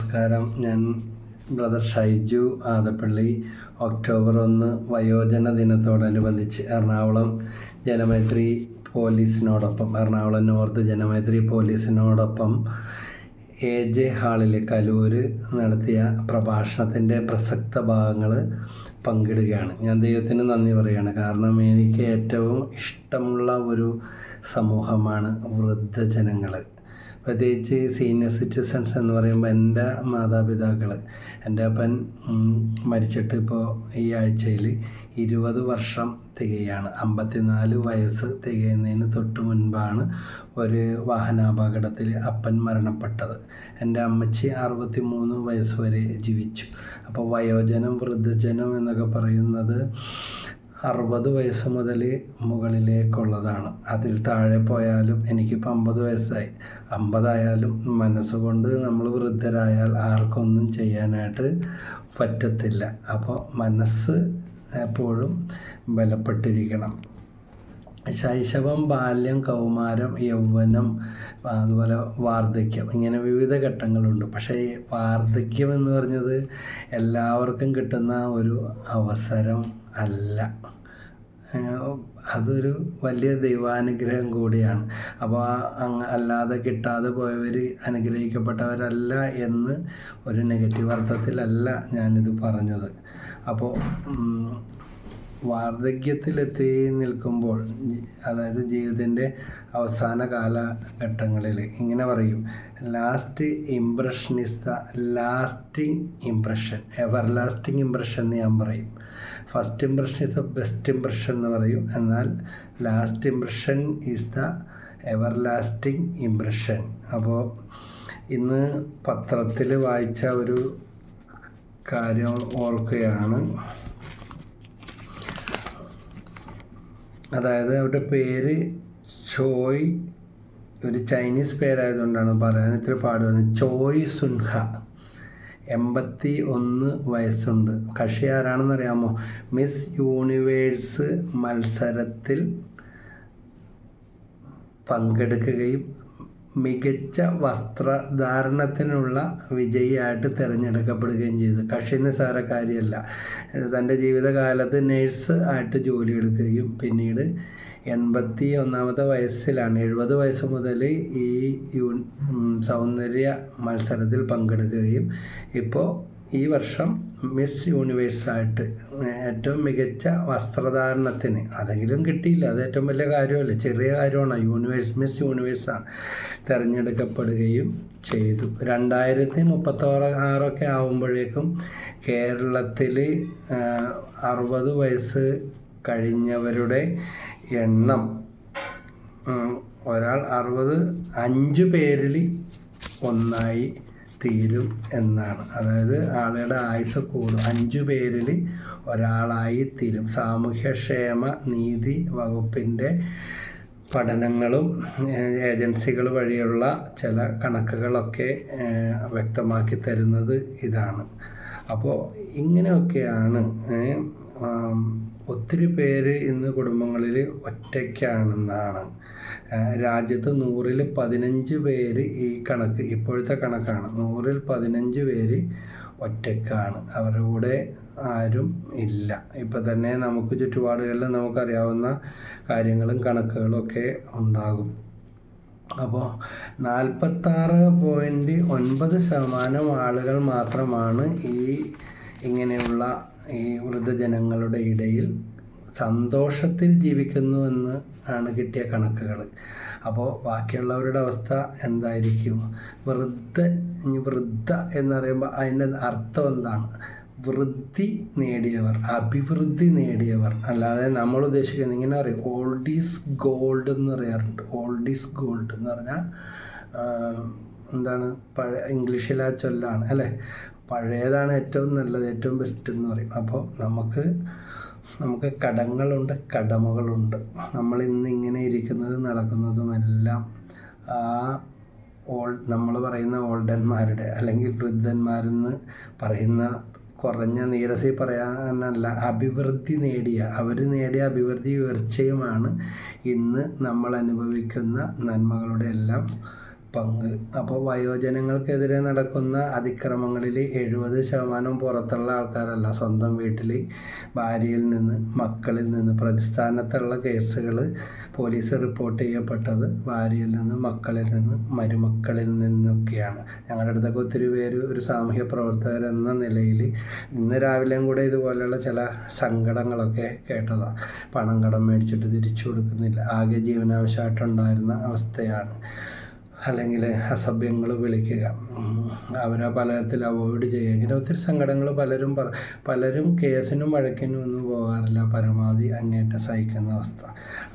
നമസ്കാരം. ഞാൻ brother Shaiju Adappally. October ഒന്ന് വയോജന ദിനത്തോടനുബന്ധിച്ച് എറണാകുളം ജനമൈത്രി പോലീസിനോടൊപ്പം എറണാകുളം നോർത്ത് ജനമൈത്രി പോലീസിനോടൊപ്പം എ ജെ ഹാളിൽ കലൂർ നടത്തിയ പ്രഭാഷണത്തിന്റെ പ്രസക്ത ഭാഗങ്ങൾ പങ്കിടുകയാണ്. ഞാൻ ദൈവത്തിന് നന്ദി പറയുകയാണ് കാരണം എനിക്ക് ഏറ്റവും ഇഷ്ടമുള്ള ഒരു സമൂഹമാണ് വൃദ്ധജനങ്ങൾ പ്രത്യേകിച്ച് സീനിയർ സിറ്റിസൺസ് എന്ന് പറയുമ്പോൾ എന്റെ മാതാപിതാക്കൾ എന്റെ അപ്പൻ മരിച്ചിട്ട് ഇപ്പോൾ ഈ ആഴ്ചയിൽ ഇരുപത് വർഷം തികയാണ്. അമ്പത്തിനാല് വയസ്സ് തികയുന്നതിന് തൊട്ട് മുൻപാണ് ഒരു വാഹനാപകടത്തിൽ അപ്പൻ മരണപ്പെട്ടത്. എന്റെ അമ്മച്ചി അറുപത്തി മൂന്ന് വയസ്സ് വരെ ജീവിച്ചു. അപ്പോൾ വയോജനം വൃദ്ധജനം എന്നൊക്കെ പറയുന്നത് അറുപത് വയസ്സ് മുതൽ മുകളിലേക്കുള്ളതാണ്. അതിൽ താഴെ പോയാലും എനിക്കിപ്പോൾ അമ്പത് വയസ്സായി. അമ്പതായാലും മനസ്സുകൊണ്ട് നമ്മൾ വൃദ്ധരായാൽ ആർക്കൊന്നും ചെയ്യാനായിട്ട് പറ്റത്തില്ല. അപ്പോൾ മനസ്സ് എപ്പോഴും ബലപ്പെട്ടിരിക്കണം. ശൈശവം ബാല്യം കൗമാരം യൗവനം അതുപോലെ വാർദ്ധക്യം ഇങ്ങനെ വിവിധ ഘട്ടങ്ങളുണ്ട്. പക്ഷേ വാർദ്ധക്യം എന്ന് പറഞ്ഞത് എല്ലാവർക്കും കിട്ടുന്ന ഒരു അവസരം അല്ല. അതൊരു വലിയ ദൈവാനുഗ്രഹം കൂടിയാണ്. അപ്പോൾ അല്ലാതെ കിട്ടാതെ പോയവർ അനുഗ്രഹിക്കപ്പെട്ടവരല്ല എന്ന് ഒരു നെഗറ്റീവ് അർത്ഥത്തിലല്ല ഞാനിത് പറഞ്ഞത്. അപ്പോൾ വാർദ്ധക്യത്തിലെത്തി നിൽക്കുമ്പോൾ അതായത് ജീവിതത്തിന്റെ അവസാന കാലഘട്ടങ്ങളിൽ ഇങ്ങനെ പറയും last impression is the lasting impression everlasting impression എന്ന് ഞാൻ പറയും. First impression is the best impression എന്ന് പറയും. എന്നാൽ last impression is the everlasting impression അപ്പോൾ ഇന്ന് പത്രത്തിൽ വായിച്ച ഒരു കാര്യം ഓർക്കുകയാണ്. അതായത് അവരുടെ പേര് ചോയ് ഒരു ചൈനീസ് പേരായതുകൊണ്ടാണ് പറയാൻ ഇത്തിരി പാട് വന്നത്. ചോയ് സുൻഹ. എൺപത്തി ഒന്ന് വയസ്സുണ്ട്. കക്ഷി ആരാണെന്ന് അറിയാമോ? മിസ് യൂണിവേഴ്സ് മത്സരത്തിൽ പങ്കെടുക്കുകയും മികച്ച വസ്ത്രധാരണത്തിനുള്ള വിജയിയായിട്ട് തിരഞ്ഞെടുക്കപ്പെടുകയും ചെയ്തു. കക്ഷി കാര്യമല്ല. തന്റെ ജീവിതകാലത്ത് നേഴ്സ് ആയിട്ട് ജോലി എടുക്കുകയും പിന്നീട് എൺപത്തി ഒന്നാമത്തെ വയസ്സിലാണ്. എഴുപത് വയസ്സ് മുതൽ ഈ യൂ സൗന്ദര്യ മത്സരത്തിൽ പങ്കെടുക്കുകയും ഇപ്പോൾ ഈ വർഷം മിസ് യൂണിവേഴ്സായിട്ട് ഏറ്റവും മികച്ച വസ്ത്രധാരണത്തിന്. അതെങ്കിലും കിട്ടിയില്ല. അത് ഏറ്റവും വലിയ കാര്യമല്ല? ചെറിയ കാര്യമാണ്. യൂണിവേഴ്സ് മിസ് യൂണിവേഴ്സാണ് തിരഞ്ഞെടുക്കപ്പെടുകയും ചെയ്തു. രണ്ടായിരത്തി മുപ്പത്തോറ് ആറൊക്കെ ആകുമ്പോഴേക്കും കേരളത്തിൽ അറുപത് വയസ്സ് കഴിഞ്ഞവരുടെ എണ്ണം ഒരാൾ അറുപത് അഞ്ച് പേരിൽ ഒന്നായി. തീരും എന്നാണ്. അതായത് ആളുടെ ആയുസ് കൂടും. അഞ്ചു പേരിൽ ഒരാളായി തീരും. സാമൂഹ്യക്ഷേമ നീതി വകുപ്പിന്റെ പഠനങ്ങളും ഏജൻസികൾ വഴിയുള്ള ചില കണക്കുകളൊക്കെ വ്യക്തമാക്കി തരുന്നത് ഇതാണ്. അപ്പോൾ ഇങ്ങനെയൊക്കെയാണ് ഒത്തിരി പേര് ഇന്ന് കുടുംബങ്ങളിൽ ഒറ്റയ്ക്കാണെന്നാണ്. രാജ്യത്ത് നൂറിൽ പതിനഞ്ച് പേര് ഈ കണക്ക് ഇപ്പോഴത്തെ കണക്കാണ്. നൂറിൽ പതിനഞ്ച് പേര് ഒറ്റയ്ക്കാണ്. അവരുടെ കൂടെ ആരും ഇല്ല. ഇപ്പം തന്നെ നമുക്ക് ചുറ്റുപാടുകളിൽ നമുക്കറിയാവുന്ന കാര്യങ്ങളും കണക്കുകളും ഒക്കെ ഉണ്ടാകും. അപ്പോൾ നാൽപ്പത്താറ് പോയിന്റ് ഒൻപത് ശതമാനം ആളുകൾ മാത്രമാണ് ഈ ഇങ്ങനെയുള്ള ഈ വൃദ്ധജനങ്ങളുടെ ഇടയിൽ സന്തോഷത്തിൽ ജീവിക്കുന്നു എന്ന് ആണ് കിട്ടിയ കണക്കുകൾ അപ്പോൾ ബാക്കിയുള്ളവരുടെ അവസ്ഥ എന്തായിരിക്കും? വൃദ്ധ വൃദ്ധ എന്ന് പറയുമ്പോൾ അതിന്റെ അർത്ഥം എന്താണ്? വൃദ്ധി നേടിയവർ അഭിവൃദ്ധി നേടിയവർ. അല്ലാതെ നമ്മൾ ഉദ്ദേശിക്കുന്നത് ഇങ്ങനെ പറയും ഓൾഡ് ഈസ് ഗോൾഡ് എന്ന് പറയാറുണ്ട്. ഓൾഡ് ഈസ് ഗോൾഡ് എന്ന് പറഞ്ഞാൽ എന്താണ്? പഴയ ഇംഗ്ലീഷിലെ ചൊല്ലാണ് അല്ലേ? പഴയതാണ് ഏറ്റവും നല്ലത് ഏറ്റവും ബെസ്റ്റ് എന്ന് പറയും. അപ്പോൾ നമുക്ക് നമുക്ക് കടങ്ങളുണ്ട് കടമകളുണ്ട്. നമ്മൾ ഇന്ന് ഇങ്ങനെ ഇരിക്കുന്നത് നടക്കുന്നതുമെല്ലാം ആ ഓൾ നമ്മൾ പറയുന്ന ഓൾഡന്മാരുടെ അല്ലെങ്കിൽ വൃദ്ധന്മാരെന്ന് പറയുന്ന കുറഞ്ഞ നീരസി പറയാനല്ല അഭിവൃദ്ധി നേടിയ അവർ നേടിയ അഭിവൃദ്ധി ഉയർച്ചയുമാണ് ഇന്ന് നമ്മൾ അനുഭവിക്കുന്ന നന്മകളുടെ എല്ലാം പങ്ക്. അപ്പോൾ വയോജനങ്ങൾക്കെതിരെ നടക്കുന്ന അതിക്രമങ്ങളിൽ എഴുപത് ശതമാനം പുറത്തുള്ള ആൾക്കാരല്ല. സ്വന്തം വീട്ടിൽ ഭാര്യയിൽ നിന്ന് മക്കളിൽ നിന്ന് പ്രതിസ്ഥാനത്തുള്ള കേസുകൾ പോലീസ് റിപ്പോർട്ട് ചെയ്യപ്പെട്ടത് ഭാര്യയിൽ നിന്ന് മക്കളിൽ നിന്ന് മരുമക്കളിൽ നിന്നൊക്കെയാണ്. ഞങ്ങളുടെ അടുത്തൊക്കെ ഒത്തിരി പേര് ഒരു സാമൂഹ്യ പ്രവർത്തകർ എന്ന നിലയിൽ ഇന്ന് രാവിലെയും കൂടെ ഇതുപോലെയുള്ള ചില സങ്കടങ്ങളൊക്കെ കേട്ടതാണ് പണം കടം മേടിച്ചിട്ട് തിരിച്ചു കൊടുക്കുന്നില്ല. ആകെ ജീവനാംശമായിട്ടുണ്ടായിരുന്ന അവസ്ഥയാണ്. അല്ലെങ്കിൽ അസഭ്യങ്ങൾ വിളിക്കുക. അവരെ പലതരത്തിൽ അവോയ്ഡ് ചെയ്യുക. ഇങ്ങനെ ഒത്തിരി സങ്കടങ്ങൾ പലരും പലരും കേസിനും വഴക്കിനും ഒന്നും പോകാറില്ല. പരമാവധി അങ്ങേറ്റം സഹിക്കുന്ന അവസ്ഥ.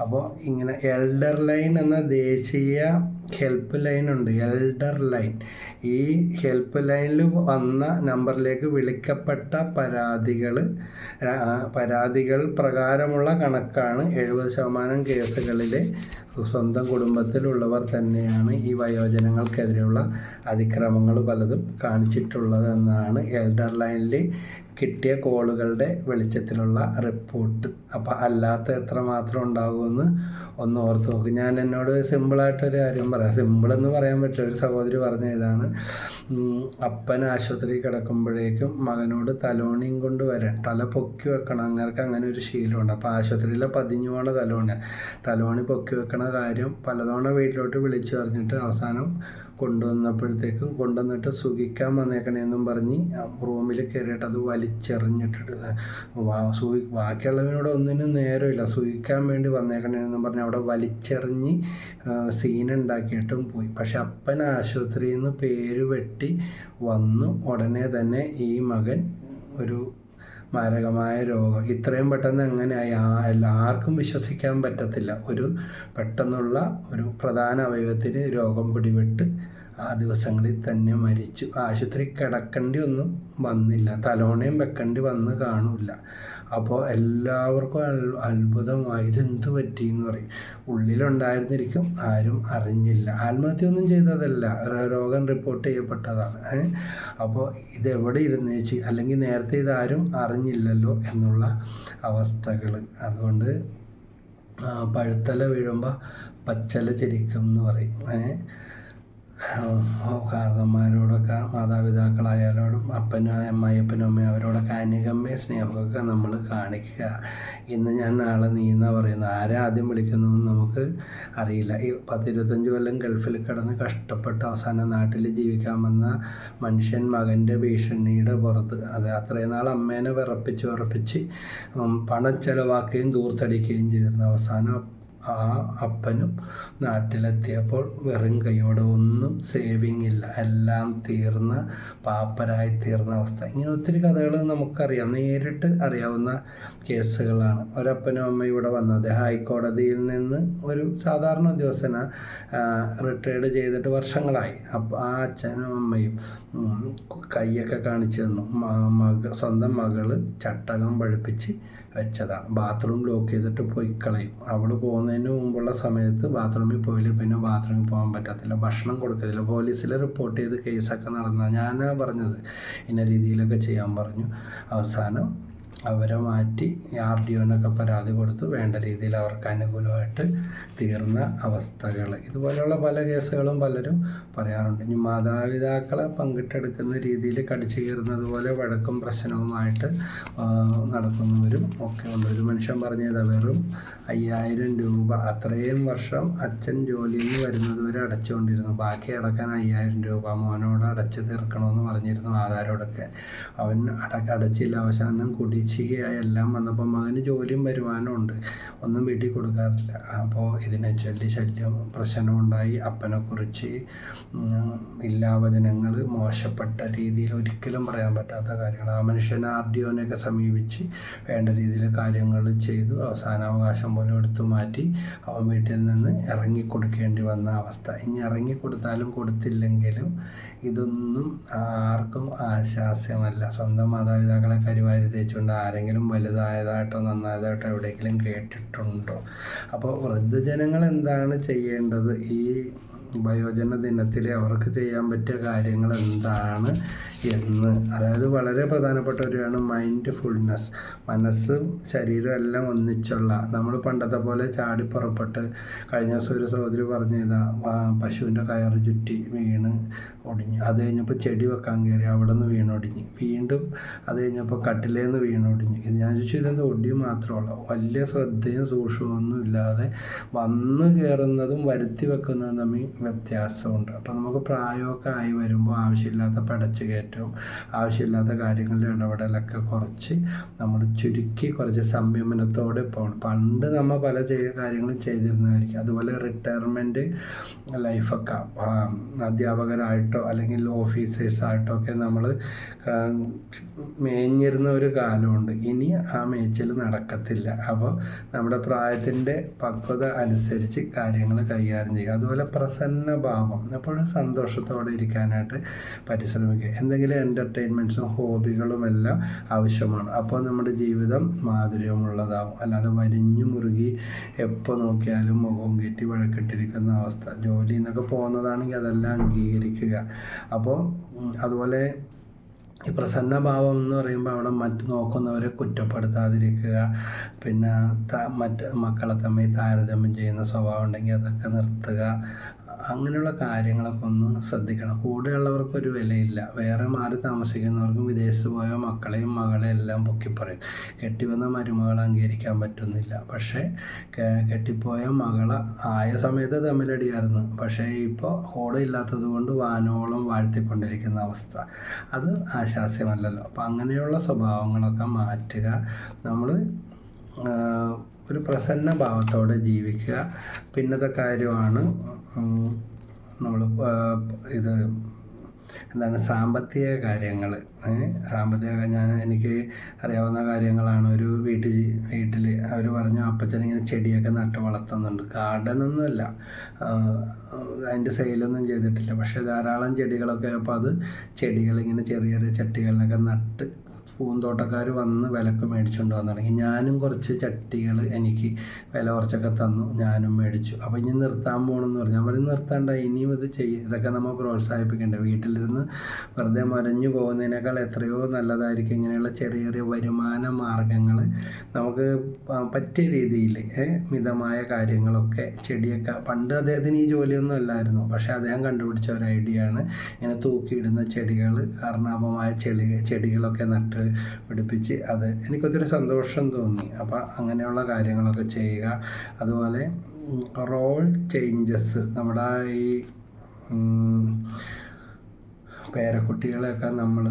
അപ്പോൾ ഇങ്ങനെ എൽഡർ ലൈൻ എന്ന ദേശീയ ഹെൽപ്പ് ലൈൻ ഉണ്ട് എൽഡർ ലൈൻ ഈ ഹെൽപ്പ് ലൈനിൽ വന്ന നമ്പറിലേക്ക് വിളിക്കപ്പെട്ട പരാതികൾ പരാതികൾ പ്രകാരമുള്ള കണക്കാണ് എഴുപത് ശതമാനം കേസുകളിലെ സ്വന്തം കുടുംബത്തിലുള്ളവർ തന്നെയാണ് ഈ വയോജനങ്ങൾക്കെതിരെയുള്ള അതിക്രമങ്ങൾ പലതും കാണിച്ചിട്ടുള്ളത് എന്നാണ് എൽഡർ ലൈനിൽ കിട്ടിയ കോളുകളുടെ വെളിച്ചത്തിലുള്ള റിപ്പോർട്ട് അപ്പോൾ അല്ലാത്ത എത്ര മാത്രം ഉണ്ടാകുമെന്ന് ഒന്ന് ഓർത്ത് നോക്കും. ഞാൻ എന്നോട് സിമ്പിളായിട്ടൊരു കാര്യം പറയാം. സിമ്പിളെന്ന് പറയാൻ പറ്റില്ല. ഒരു സഹോദരി പറഞ്ഞ ഇതാണ് അപ്പൻ ആശുപത്രി കിടക്കുമ്പോഴേക്കും മകനോട് തലോണിയും കൊണ്ട് വരാൻ തല പൊക്കി വെക്കണം. അങ്ങനെ അങ്ങനെ ഒരു ശീലമുണ്ട്. അപ്പോൾ ആശുപത്രിയിലെ പതിഞ്ഞു പോണ തലോണിയാണ് തലോണി പൊക്കി വെക്കണ കാര്യം പലതവണ വീട്ടിലോട്ട് വിളിച്ചു പറഞ്ഞിട്ട് അവസാനം കൊണ്ടുവന്നപ്പോഴത്തേക്കും കൊണ്ടുവന്നിട്ട് സുഖിക്കാൻ വന്നേക്കണേന്നും പറഞ്ഞ് റൂമിൽ കയറിയിട്ട് അത് വലിച്ചെറിഞ്ഞിട്ടിട്ട് സൂയി ബാക്കിയുള്ളവനോട് ഒന്നിനും നേരമില്ല സുഖിക്കാൻ വേണ്ടി വന്നേക്കണേന്നും പറഞ്ഞ് അവിടെ വലിച്ചെറിഞ്ഞ് സീനുണ്ടാക്കിയിട്ടും പോയി. പക്ഷെ അപ്പൻ ആശുപത്രിയിൽ നിന്ന് പേര് വെട്ടി വന്നു ഉടനെ തന്നെ ഈ മകൻ ഒരു മാരകമായ രോഗം. ഇത്രയും പെട്ടെന്ന് എങ്ങനെയായി? ആർക്കും വിശ്വസിക്കാൻ പറ്റത്തില്ല. ഒരു പെട്ടെന്നുള്ള ഒരു പ്രധാന അവയവത്തിന് രോഗം പിടിപെട്ട് ആ ദിവസങ്ങളിൽ തന്നെ മരിച്ചു. ആശുപത്രി കിടക്കേണ്ടി ഒന്നും വന്നില്ല. തലോണയും വെക്കേണ്ടി വന്ന് കാണില്ല. അപ്പോൾ എല്ലാവർക്കും അത്ഭുതമായി ഇതെന്ത് പറ്റി എന്ന് പറയും. ഉള്ളിലുണ്ടായിരുന്നിരിക്കും ആരും അറിഞ്ഞില്ല. ആത്മഹത്യ ഒന്നും ചെയ്തതല്ല. രോഗം റിപ്പോർട്ട് ചെയ്യപ്പെട്ടതാണ്. അപ്പോൾ ഇതെവിടെ ഇരുന്നേച്ച് അല്ലെങ്കിൽ നേരത്തെ ഇതാരും അറിഞ്ഞില്ലല്ലോ എന്നുള്ള അവസ്ഥകൾ. അതുകൊണ്ട് പഴുത്തല വീഴുമ്പോൾ പച്ചല ചിരിക്കും എന്ന് പറയും. കാരണന്മാരോടൊക്കെ മാതാപിതാക്കളായാലോടും അപ്പനും അമ്മായിയപ്പനും അമ്മയും അവരോടൊക്കെ അനുകമ്പയും സ്നേഹമൊക്കെ നമ്മൾ കാണിക്കുക. ഇന്ന് ഞാൻ നാളെ നീ എന്നാ പറയുന്നത്? ആരെ ആദ്യം വിളിക്കുന്നതെന്ന് നമുക്ക് അറിയില്ല. ഈ പത്തിരുപത്തഞ്ച് കൊല്ലം ഗൾഫിൽ കിടന്ന് കഷ്ടപ്പെട്ട് അവസാനം നാട്ടിൽ ജീവിക്കാൻ വന്ന മനുഷ്യൻ മകന്റെ ഭീഷണിയുടെ പുറത്ത്. അത് അത്രയും നാൾ അമ്മേനെ വിറപ്പിച്ച് വിറപ്പിച്ച് പണം ചെലവാക്കുകയും ദൂർത്തടിക്കുകയും ചെയ്തിരുന്നു. അവസാനം ആ അപ്പനും നാട്ടിലെത്തിയപ്പോൾ വെറും കൈയോടെ ഒന്നും സേവിങ് ഇല്ല. എല്ലാം തീർന്ന പാപ്പരായി തീർന്ന അവസ്ഥ. ഇങ്ങനെ ഒത്തിരി കഥകൾ നമുക്കറിയാം. നേരിട്ട് അറിയാവുന്ന കേസുകളാണ്. ഒരപ്പനും അമ്മയും ഇവിടെ വന്നത് ഹൈക്കോടതിയിൽ നിന്ന് ഒരു സാധാരണ ഉദ്യോഗസ്ഥന റിട്ടയർഡ് ചെയ്തിട്ട് വർഷങ്ങളായി. അപ്പം ആ അച്ഛനും അമ്മയും കൈയൊക്കെ കാണിച്ചു തന്നു. മക സ്വന്തം മകൾ ചട്ടകം പഴിപ്പിച്ച് വെച്ചതാണ്. ബാത്റൂം ലോക്ക് ചെയ്തിട്ട് പോയി കളയും. അവൾ പോകുന്നതിന് മുമ്പുള്ള സമയത്ത് ബാത്റൂമിൽ പോയില്ല. പിന്നെ ബാത്റൂമിൽ പോകാൻ പറ്റത്തില്ല. ഭക്ഷണം കൊടുക്കത്തില്ല. പോലീസിൽ റിപ്പോർട്ട് ചെയ്ത് കേസൊക്കെ നടന്ന ഞാനാ പറഞ്ഞത്. ഇന്ന രീതിയിലൊക്കെ ചെയ്യാൻ പറഞ്ഞു. അവസാനം അവരെ മാറ്റി ആർ ഡി ഒനൊക്കെ പരാതി കൊടുത്ത് വേണ്ട രീതിയിൽ അവർക്ക് അനുകൂലമായിട്ട് തീർന്ന അവസ്ഥകൾ. ഇതുപോലെയുള്ള പല കേസുകളും പലരും പറയാറുണ്ട്. ഇനി മാതാപിതാക്കളെ പങ്കിട്ടെടുക്കുന്ന രീതിയിൽ കടിച്ചു കയറുന്നത് പോലെ വഴക്കും പ്രശ്നവുമായിട്ട് നടക്കുന്നവരും ഒക്കെ ഉണ്ട്. ഒരു മനുഷ്യൻ പറഞ്ഞത് വെറും അയ്യായിരം രൂപ അത്രയും വർഷം അച്ഛൻ ജോലിയിൽ നിന്ന് വരുന്നത് വരെ അടച്ചുകൊണ്ടിരുന്നു. ബാക്കി അടക്കാൻ അയ്യായിരം രൂപ മോനോട് അടച്ചു തീർക്കണമെന്ന് പറഞ്ഞിരുന്നു ആധാരം അവൻ അടക്ക അടച്ചില്ല. അവസാനം കുടിച്ച് കുടിശ്ശികയായി എല്ലാം വന്നപ്പോൾ മകന് ജോലിയും വരുമാനവും ഉണ്ട്. ഒന്നും വീട്ടിൽ കൊടുക്കാറില്ല. അപ്പോൾ ഇതിനെ ചൊല്ലി ശല്യം പ്രശ്നമുണ്ടായി അപ്പനെക്കുറിച്ച് ഇല്ലാവചനങ്ങൾ മോശപ്പെട്ട രീതിയിൽ ഒരിക്കലും പറയാൻ പറ്റാത്ത കാര്യങ്ങൾ ആ മനുഷ്യനെ ആർ ഡി ഒനെയൊക്കെ സമീപിച്ച് വേണ്ട രീതിയിൽ കാര്യങ്ങൾ ചെയ്തു. അവസാനാവകാശം പോലും എടുത്തു മാറ്റി അവൻ വീട്ടിൽ നിന്ന് ഇറങ്ങിക്കൊടുക്കേണ്ടി വന്ന അവസ്ഥ. ഇനി ഇറങ്ങിക്കൊടുത്താലും കൊടുത്തില്ലെങ്കിലും ഇതൊന്നും ആർക്കും ആശാസ്യമല്ല സ്വന്തം മാതാപിതാക്കളെ കരിവാരി തേച്ചുകൊണ്ട് ആരെങ്കിലും വലുതായതായിട്ടോ നന്നായതായിട്ടോ എവിടെയെങ്കിലും കേട്ടിട്ടുണ്ടോ? അപ്പോൾ വൃദ്ധജനങ്ങൾ എന്താണ് ചെയ്യേണ്ടത്? ഈ വയോജന ദിനത്തിൽ അവർക്ക് ചെയ്യാൻ പറ്റിയ കാര്യങ്ങൾ എന്താണ് എന്ന്. അതായത് വളരെ പ്രധാനപ്പെട്ട ഒരുമാണ് മൈൻഡ് ഫുൾനെസ് മനസ്സും ശരീരവും എല്ലാം ഒന്നിച്ചുള്ള നമ്മൾ പണ്ടത്തെ പോലെ ചാടി പുറപ്പെട്ട് കഴിഞ്ഞ ദിവസം ഒരു സഹോദരി പറഞ്ഞു ഇതാ പശുവിന്റെ കയറ് ചുറ്റി വീണ് ഒടിഞ്ഞു. അത് കഴിഞ്ഞപ്പോൾ ചെടി വെക്കാൻ കയറി അവിടെ നിന്ന് വീണൊടിഞ്ഞ്. വീണ്ടും അത് കഴിഞ്ഞപ്പോൾ കട്ടിലേന്ന് വീണൊടിഞ്ഞു. ഇത് ഞാൻ ചോദിച്ചു ഇതെന്ത് ഒടി മാത്രമല്ല വലിയ ശ്രദ്ധയും സൂക്ഷ്മമൊന്നും ഇല്ലാതെ വന്ന് കയറുന്നതും വരുത്തി വെക്കുന്നതും തമ്മിൽ വ്യത്യാസമുണ്ട്. അപ്പം നമുക്ക് പ്രായമൊക്കെ ആയി വരുമ്പോൾ ആവശ്യമില്ലാത്ത പടച്ചു കയറ്റവും ആവശ്യമില്ലാത്ത കാര്യങ്ങളിൽ ഇടപെടലൊക്കെ കുറച്ച് നമ്മൾ ചുരുക്കി കുറച്ച് സംയമനത്തോടെ പോകണം. പണ്ട് നമ്മൾ പല ചെയ്ത കാര്യങ്ങളും ചെയ്തിരുന്നതായിരിക്കും. അതുപോലെ റിട്ടയർമെന്റ് ലൈഫൊക്കെ അധ്യാപകരായിട്ടോ അല്ലെങ്കിൽ ഓഫീസേഴ്സായിട്ടോ ഒക്കെ നമ്മൾ മേഞ്ഞിരുന്ന ഒരു കാലമുണ്ട്. ഇനി ആ മേച്ചിൽ നടക്കത്തില്ല. അപ്പോൾ നമ്മുടെ പ്രായത്തിന്റെ പക്വത അനുസരിച്ച് കാര്യങ്ങൾ കൈകാര്യം ചെയ്യുക. അതുപോലെ പ്രസന്ന ഭാവം എപ്പോഴും സന്തോഷത്തോടെ ഇരിക്കാനായിട്ട് പരിശ്രമിക്കുക. എന്തെങ്കിലും എന്റർടൈൻമെന്റ്സും ഹോബികളും എല്ലാം ആവശ്യമാണ്. അപ്പോൾ നമ്മുടെ ജീവിതം മാധുര്യമുള്ളതാവും. അല്ലാതെ വരിഞ്ഞു മുറുകി എപ്പോൾ നോക്കിയാലും മുഖം കയറ്റി വഴക്കിട്ടിരിക്കുന്ന അവസ്ഥ. ജോലി എന്നൊക്കെ പോകുന്നതാണെങ്കിൽ അതെല്ലാം അംഗീകരിക്കുക. അപ്പോൾ അതുപോലെ ഈ പ്രസന്ന ഭാവം എന്ന് പറയുമ്പോൾ അവിടെ മറ്റ് നോക്കുന്നവരെ കുറ്റപ്പെടുത്താതിരിക്കുക. പിന്നെ മറ്റ് മക്കളെ തമ്മിൽ താരതമ്യം ചെയ്യുന്ന സ്വഭാവം ഉണ്ടെങ്കിൽ അതൊക്കെ നിർത്തുക. അങ്ങനെയുള്ള കാര്യങ്ങളൊക്കെ ഒന്ന് ശ്രദ്ധിക്കണം. കൂടെയുള്ളവർക്ക് ഒരു വിലയില്ല. വേറെ മാറി താമസിക്കുന്നവർക്കും വിദേശത്ത് പോയ മക്കളെയും മകളെയും എല്ലാം പൊക്കിപ്പറയും കെട്ടിവന്ന മരുമകൾ അംഗീകരിക്കാൻ പറ്റുന്നില്ല. പക്ഷേ കെട്ടിപ്പോയ മകളെ ആയ സമയത്ത് തമ്മിലടിയായിരുന്നു പക്ഷേ ഇപ്പോൾ കൂടെ ഇല്ലാത്തത് കൊണ്ട് വാനോളം വാഴ്ത്തിക്കൊണ്ടിരിക്കുന്ന അവസ്ഥ. അത് ആശാസ്യമല്ലല്ലോ. അപ്പം അങ്ങനെയുള്ള സ്വഭാവങ്ങളൊക്കെ മാറ്റുക. നമ്മൾ ഒരു പ്രസന്ന ഭാവത്തോടെ ജീവിക്കുക. പിന്നത്തെ കാര്യമാണ് നമ്മൾ ഇത് എന്താണ് സാമ്പത്തിക കാര്യങ്ങൾ സാമ്പത്തിക ഞാൻ എനിക്ക് അറിയാവുന്ന കാര്യങ്ങളാണ്. ഒരു വീട്ടിൽ വീട്ടിൽ അവർ പറഞ്ഞു അപ്പച്ചൻ ഇങ്ങനെ ചെടിയൊക്കെ നട്ട് വളർത്തുന്നുണ്ട്. ഗാർഡനൊന്നുമല്ല. അതിന്റെ സെയിലൊന്നും ചെയ്തിട്ടില്ല. പക്ഷേ ധാരാളം ചെടികളൊക്കെ അപ്പോൾ അത് ചെടികൾ ഇങ്ങനെ ചെറിയ ചെറിയ ചട്ടികളിലൊക്കെ നട്ട് പൂന്തോട്ടക്കാർ വന്ന് വിലക്ക് മേടിച്ചുകൊണ്ട് തുടങ്ങി ഞാനും കുറച്ച് ചട്ടികൾ എനിക്ക് വില കുറച്ചൊക്കെ തന്നു ഞാനും മേടിച്ചു. അപ്പോൾ ഇനി നിർത്താൻ പോകണമെന്ന് പറഞ്ഞു. അവർ നിർത്താണ്ട ഇനിയും ഇത് ചെയ്യും ഇതൊക്കെ നമ്മൾ പ്രോത്സാഹിപ്പിക്കേണ്ടത് വീട്ടിലിരുന്ന് വെറുതെ മരഞ്ഞു പോകുന്നതിനേക്കാൾ എത്രയോ നല്ലതായിരിക്കും ഇങ്ങനെയുള്ള ചെറിയ ചെറിയ വരുമാന മാർഗങ്ങൾ നമുക്ക് പറ്റിയ രീതിയിൽ മിതമായ കാര്യങ്ങളൊക്കെ ചെടിയൊക്കെ. പണ്ട് അദ്ദേഹത്തിന് ഈ ജോലിയൊന്നും അല്ലായിരുന്നു. പക്ഷേ അദ്ദേഹം കണ്ടുപിടിച്ച ഒരു ഐഡിയ ആണ് ഇങ്ങനെ തൂക്കിയിടുന്ന ചെടികൾ കർണാപമായ ചെടി ചെടികളൊക്കെ നട്ട് പിടിപ്പിച്ച് അത് എനിക്കൊത്തിരി സന്തോഷം തോന്നി. അപ്പം അങ്ങനെയുള്ള കാര്യങ്ങളൊക്കെ ചെയ്യുക. അതുപോലെ റോൾ ചേഞ്ചസ് നമ്മുടെ ഈ പേരക്കുട്ടികളെയൊക്കെ നമ്മൾ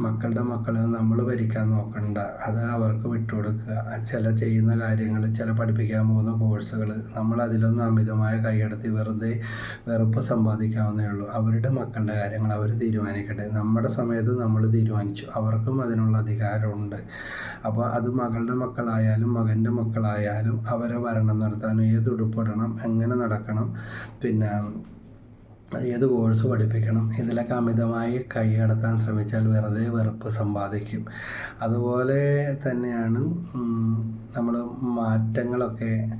മക്കളുടെ മക്കളെ നമ്മൾ ഭരിക്കാൻ നോക്കണ്ട. അത് അവർക്ക് വിട്ടുകൊടുക്കുക. ചില ചെയ്യുന്ന കാര്യങ്ങൾ ചില പഠിപ്പിക്കാൻ പോകുന്ന കോഴ്സുകൾ നമ്മൾ അതിലൊന്നും അമിതമായ കൈയടത്തി വെറുതെ വെറുപ്പ് സമ്പാദിക്കാവുന്നേ ഉള്ളൂ. അവരുടെ മക്കളുടെ കാര്യങ്ങൾ അവർ തീരുമാനിക്കട്ടെ. നമ്മുടെ സമയത്ത് നമ്മൾ തീരുമാനിച്ചു. അവർക്കും അതിനുള്ള അധികാരമുണ്ട്. അപ്പോൾ അത് മകളുടെ മക്കളായാലും മകന്റെ മക്കളായാലും അവരെ ഭരണം നടത്താൻ ഏത് ഉടുപ്പിടണം എങ്ങനെ നടക്കണം പിന്നെ ഏത് കോഴ്സ് പഠിപ്പിക്കണം? ഇതിലൊക്കെ അമിതമായി കൈയടത്താൻ ശ്രമിച്ചാൽ വെറുതെ വെറുപ്പ് സമ്പാദിക്കും. അതുപോലെ തന്നെയാണ് നമ്മൾ മാറ്റങ്ങളൊക്കെ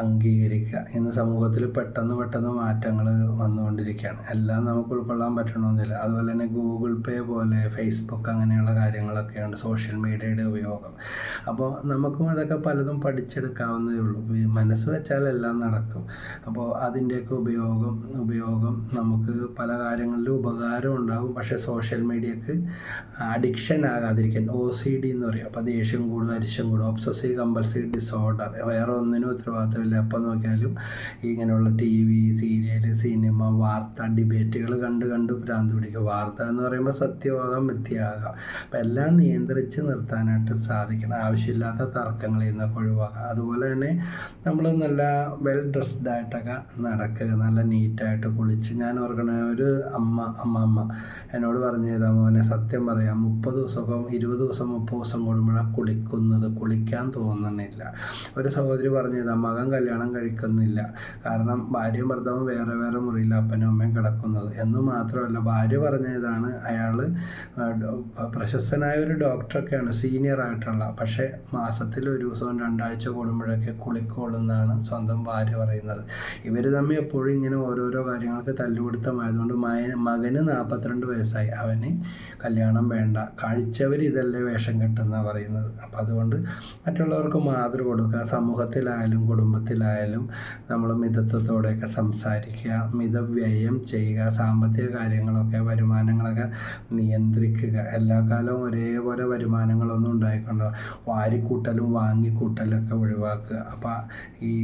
അംഗീകരിക്കുക ഇന്ന് സമൂഹത്തിൽ പെട്ടെന്ന് പെട്ടെന്ന് മാറ്റങ്ങൾ വന്നുകൊണ്ടിരിക്കുകയാണ്. എല്ലാം നമുക്ക് ഉൾക്കൊള്ളാൻ പറ്റണമെന്നില്ല അതുപോലെ തന്നെ ഗൂഗിൾ പേ പോലെ ഫേസ്ബുക്ക് അങ്ങനെയുള്ള കാര്യങ്ങളൊക്കെയുണ്ട്. സോഷ്യൽ മീഡിയയുടെ ഉപയോഗം. അപ്പോൾ നമുക്കും അതൊക്കെ പലതും പഠിച്ചെടുക്കാവുന്നതേ ഉള്ളൂ. മനസ്സ് വെച്ചാൽ എല്ലാം നടക്കും. അപ്പോൾ അതിന്റെയൊക്കെ ഉപയോഗം ഉപയോഗം നമുക്ക് പല കാര്യങ്ങളിലും ഉപകാരം ഉണ്ടാകും. പക്ഷേ സോഷ്യൽ മീഡിയക്ക് അഡിക്ഷൻ ആകാതിരിക്കാൻ ഒ സി ഡി എന്ന് പറയും. അപ്പോൾ ദേഷ്യം കൂടും അരിശം കൂടും ഒബ്സസീവ് കമ്പൽസീവ് ഡിസോർഡർ വേറെ ഒന്നിനും ഉത്തരവാദിത്വം കുഴപ്പമില്ല എപ്പോൾ നോക്കിയാലും ഇങ്ങനെയുള്ള ടി വി സീരിയൽ സിനിമ വാർത്ത ഡിബേറ്റുകൾ കണ്ട് കണ്ട് ഭ്രാന്ത് പിടിക്കുക വാർത്ത എന്ന് പറയുമ്പോൾ സത്യമാകാം മിഥ്യയാകാം അപ്പം എല്ലാം നിയന്ത്രിച്ച് നിർത്താനായിട്ട് സാധിക്കണം. ആവശ്യമില്ലാത്ത തർക്കങ്ങളിൽ നിന്നൊക്കെ ഒഴിവാക്കാം അതുപോലെ തന്നെ നമ്മൾ നല്ല വെൽ ഡ്രസ്ഡ് ആയിട്ടൊക്കെ നടക്കുക. നല്ല നീറ്റായിട്ട് കുളിച്ച്. ഞാൻ ഓർക്കണ ഒരു അമ്മ അമ്മ എന്നോട് പറഞ്ഞു ചെയ്താൽ മോനെ സത്യം പറയാം. മുപ്പത് ദിവസമൊക്കെ ഇരുപത് ദിവസം മുപ്പത് ദിവസം കൂടുമ്പോഴാണ് കുളിക്കുന്നത്. കുളിക്കാൻ തോന്നുന്നില്ല ഒരു സഹോദരി പറഞ്ഞു ചെയ്താൽ മകൻ കല്യാണം കഴിക്കുന്നില്ല. കാരണം ഭാര്യയും ഭർത്താവും വേറെ വേറെ മുറിയിൽ അപ്പനും അമ്മയും കിടക്കുന്നത്. എന്ന് മാത്രമല്ല ഭാര്യ പറഞ്ഞതാണ് അയാൾ പ്രശസ്തനായ ഒരു ഡോക്ടറൊക്കെയാണ് സീനിയർ ആയിട്ടുള്ള. പക്ഷേ മാസത്തിൽ ഒരു ദിവസവും രണ്ടാഴ്ച കൂടുമ്പോഴൊക്കെ കുളിക്കൊള്ളുന്നതാണ് സ്വന്തം ഭാര്യ പറയുന്നത്. ഇവർ തമ്മിൽ എപ്പോഴും ഇങ്ങനെ ഓരോരോ കാര്യങ്ങൾക്ക് തല്ലുപിടുത്തമായതുകൊണ്ട് മകന് നാൽപ്പത്തിരണ്ട് വയസ്സായി. അവന് കല്യാണം വേണ്ട. കഴിച്ചവർ ഇതല്ലേ വേഷം കെട്ടെന്നാണ് പറയുന്നത്. അപ്പം അതുകൊണ്ട് മറ്റുള്ളവർക്ക് മാതൃ കൊടുക്കുക. സമൂഹത്തിലായാലും കുടുംബത്തിലായാലും നമ്മൾ മിതത്വത്തോടെയൊക്കെ സംസാരിക്കുക മിതവ്യയം ചെയ്യുക സാമ്പത്തിക കാര്യങ്ങളൊക്കെ വരുമാനങ്ങളൊക്കെ നിയന്ത്രിക്കുക. എല്ലാ കാലവും ഒരേപോലെ വരുമാനങ്ങളൊന്നും ഉണ്ടായിക്കൊണ്ടോ വാരിക്കൂട്ടലും വാങ്ങിക്കൂട്ടലും ഒക്കെ ഒഴിവാക്കുക. അപ്പം ഈ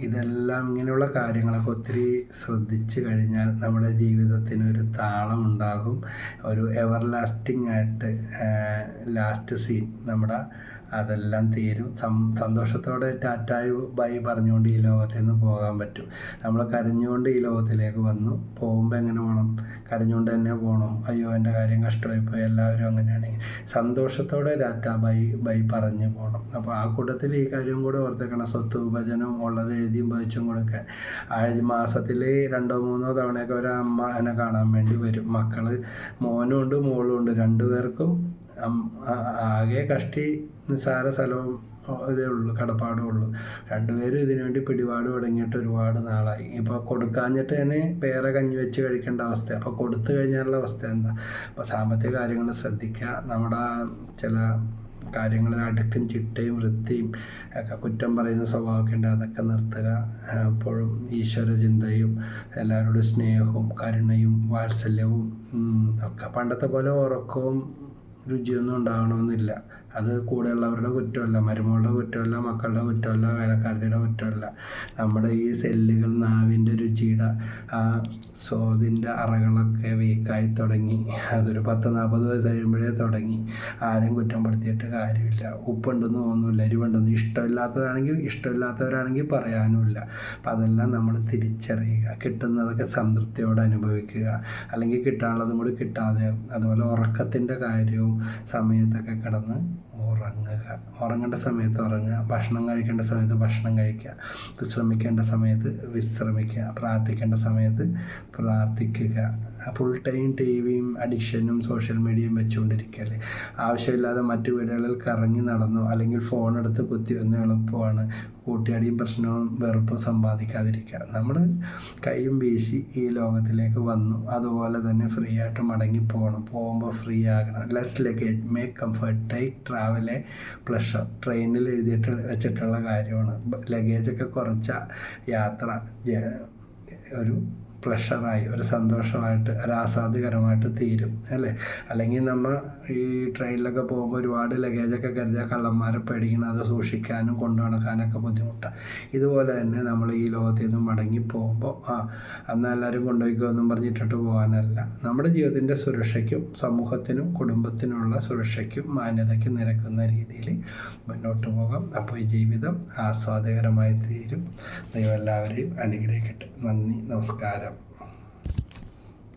ഇതെല്ലാം ഇങ്ങനെയുള്ള കാര്യങ്ങളൊക്കെ ഒത്തിരി ശ്രദ്ധിച്ചു കഴിഞ്ഞാൽ നമ്മുടെ ജീവിതത്തിന് ഒരു താളം ഉണ്ടാകും. ഒരു എവർ ലാസ്റ്റിംഗ് ആയിട്ട് ലാസ്റ്റ് സീൻ നമ്മുടെ അതെല്ലാം തീരും. സന്തോഷത്തോടെ ടാറ്റായി ബൈ പറഞ്ഞുകൊണ്ട് ഈ ലോകത്തിൽ നിന്ന് പോകാൻ പറ്റും. നമ്മൾ കരഞ്ഞുകൊണ്ട് ഈ ലോകത്തിലേക്ക് വന്നു. പോകുമ്പോൾ എങ്ങനെ പോകണം കരഞ്ഞുകൊണ്ട് തന്നെ പോകണം അയ്യോ എന്റെ കാര്യം കഷ്ടമായി പോയി എല്ലാവരും അങ്ങനെയാണ് സന്തോഷത്തോടെ ടാറ്റ ബൈ ബൈ പറഞ്ഞു പോകണം അപ്പോൾ ആ കൂട്ടത്തിൽ ഈ കാര്യം കൂടെ ഓർത്തേക്കണം. സ്വത്ത് വിഭജനം ഉള്ളത് എഴുതിയും വഹിച്ചും കൊടുക്കാൻ. ആഴ്ച മാസത്തിൽ രണ്ടോ മൂന്നോ തവണയൊക്കെ ഒരു അമ്മ എന്നെ കാണാൻ വേണ്ടി വരും. മക്കൾ മോനും ഉണ്ട് മോളും ഉണ്ട്. രണ്ടുപേർക്കും ആകെ കഷ്ടി നിസ്സാര സ്ഥലവും ഇതേ ഉള്ളൂ കടപ്പാടും ഉള്ളൂ. രണ്ടുപേരും ഇതിനു വേണ്ടി പിടിപാട് തുടങ്ങിയിട്ട് ഒരുപാട് നാളായി. ഇപ്പോൾ കൊടുക്കാഞ്ഞിട്ട് തന്നെ വേറെ കഞ്ഞി വെച്ച് കഴിക്കേണ്ട അവസ്ഥ. അപ്പോൾ കൊടുത്തു കഴിഞ്ഞാലുള്ള അവസ്ഥ എന്താ? അപ്പോൾ സാമ്പത്തിക കാര്യങ്ങൾ ശ്രദ്ധിക്കുക നമ്മുടെ ചില കാര്യങ്ങളിൽ അടുക്കും ചിട്ടയും വൃത്തിയും ഒക്കെ കുറ്റം പറയുന്ന സ്വഭാവമൊക്കെ ഉണ്ട്. അതൊക്കെ നിർത്തുക. എപ്പോഴും ഈശ്വര ചിന്തയും എല്ലാവരോടും സ്നേഹവും കരുണയും വാത്സല്യവും ഒക്കെ പണ്ടത്തെ പോലെ ഉറക്കവും രുചിയൊന്നും ഉണ്ടാകണമെന്നില്ല അത് കൂടെയുള്ളവരുടെ കുറ്റമല്ല മരുമകളുടെ കുറ്റമല്ല മക്കളുടെ കുറ്റമല്ല വേലക്കാരുടെ കുറ്റമല്ല. നമ്മുടെ ഈ സെല്ലുകൾ നാവിന്റെ രുചിയുടെ ആ സ്വാദിന്റെ അറകളൊക്കെ വീക്കായി തുടങ്ങി. അതൊരു പത്ത് നാൽപ്പത് വയസ്സ് കഴിയുമ്പോഴേ തുടങ്ങി. ആരും കുറ്റം പെടുത്തിയിട്ട് കാര്യമില്ല. ഉപ്പുണ്ടെന്ന് തോന്നുന്നില്ല എരിവുണ്ടെന്ന് ഇഷ്ടമില്ലാത്തതാണെങ്കിൽ ഇഷ്ടമില്ലാത്തവരാണെങ്കിൽ പറയാനുമില്ല. അപ്പം അതെല്ലാം നമ്മൾ തിരിച്ചറിയുക. കിട്ടുന്നതൊക്കെ സംതൃപ്തിയോടെ അനുഭവിക്കുക. അല്ലെങ്കിൽ കിട്ടാനുള്ളതും കൂടി കിട്ടാതെ അതുപോലെ ഉറക്കത്തിന്റെ കാര്യവും സമയത്തൊക്കെ കിടന്ന് ഉറങ്ങുക. ഉറങ്ങേണ്ട സമയത്ത് ഉറങ്ങുക. ഭക്ഷണം കഴിക്കേണ്ട സമയത്ത് ഭക്ഷണം കഴിക്കുക. വിശ്രമിക്കേണ്ട സമയത്ത് വിശ്രമിക്കുക. പ്രാർത്ഥിക്കേണ്ട സമയത്ത് പ്രാർത്ഥിക്കുക. ഫുൾ ടൈം ടി വിയും അഡിക്ഷനും സോഷ്യൽ മീഡിയയും വെച്ചുകൊണ്ടിരിക്കല്ലേ ആവശ്യമില്ലാതെ മറ്റു വീടുകളിൽ കറങ്ങി നടന്നു അല്ലെങ്കിൽ ഫോൺ എടുത്ത് കുത്തി വന്ന് എളുപ്പമാണ്. കൂട്ടിയാടിയും പ്രശ്നവും വെറുപ്പും സമ്പാദിക്കാതിരിക്കുക. നമ്മൾ കൈയും വീശി ഈ ലോകത്തിലേക്ക് വന്നു. അതുപോലെ തന്നെ ഫ്രീ ആയിട്ട് മടങ്ങി പോകണം പോകുമ്പോൾ ഫ്രീ ആകണം. Less luggage make comfort take a pleasure ട്രെയിനിൽ എഴുതിയിട്ട് വെച്ചിട്ടുള്ള കാര്യമാണ്. ലഗേജൊക്കെ കുറച്ച യാത്ര. ഒരു പ്ലഷറായി ഒരു സന്തോഷമായിട്ട് ഒരു ആസ്വാദ്യകരമായിട്ട് തീരും അല്ലേ? അല്ലെങ്കിൽ നമ്മൾ ഈ ട്രെയിനിലൊക്കെ പോകുമ്പോൾ ഒരുപാട് ലഗേജൊക്കെ കരുതിയാൽ കള്ളന്മാരെ പേടിക്കണം അത് സൂക്ഷിക്കാനും കൊണ്ടു നടക്കാനൊക്കെ ബുദ്ധിമുട്ടാണ് ഇതുപോലെ തന്നെ നമ്മൾ ഈ ലോകത്തിൽ നിന്ന് മടങ്ങി പോകുമ്പോൾ ആ അന്ന് എല്ലാവരും കൊണ്ടുപോയിക്കുമെന്നും പറഞ്ഞിട്ടിട്ട് പോകാനല്ല. നമ്മുടെ ജീവിതത്തിന്റെ സുരക്ഷയ്ക്കും സമൂഹത്തിനും കുടുംബത്തിനുള്ള സുരക്ഷയ്ക്കും മാന്യതയ്ക്കും നിരക്കുന്ന രീതിയിൽ മുന്നോട്ട് പോകാം. അപ്പോൾ ഈ ജീവിതം ആസ്വാദ്യകരമായി തീരും. ദൈവം എല്ലാവരെയും അനുഗ്രഹിക്കട്ടെ. നന്ദി നമസ്കാരം.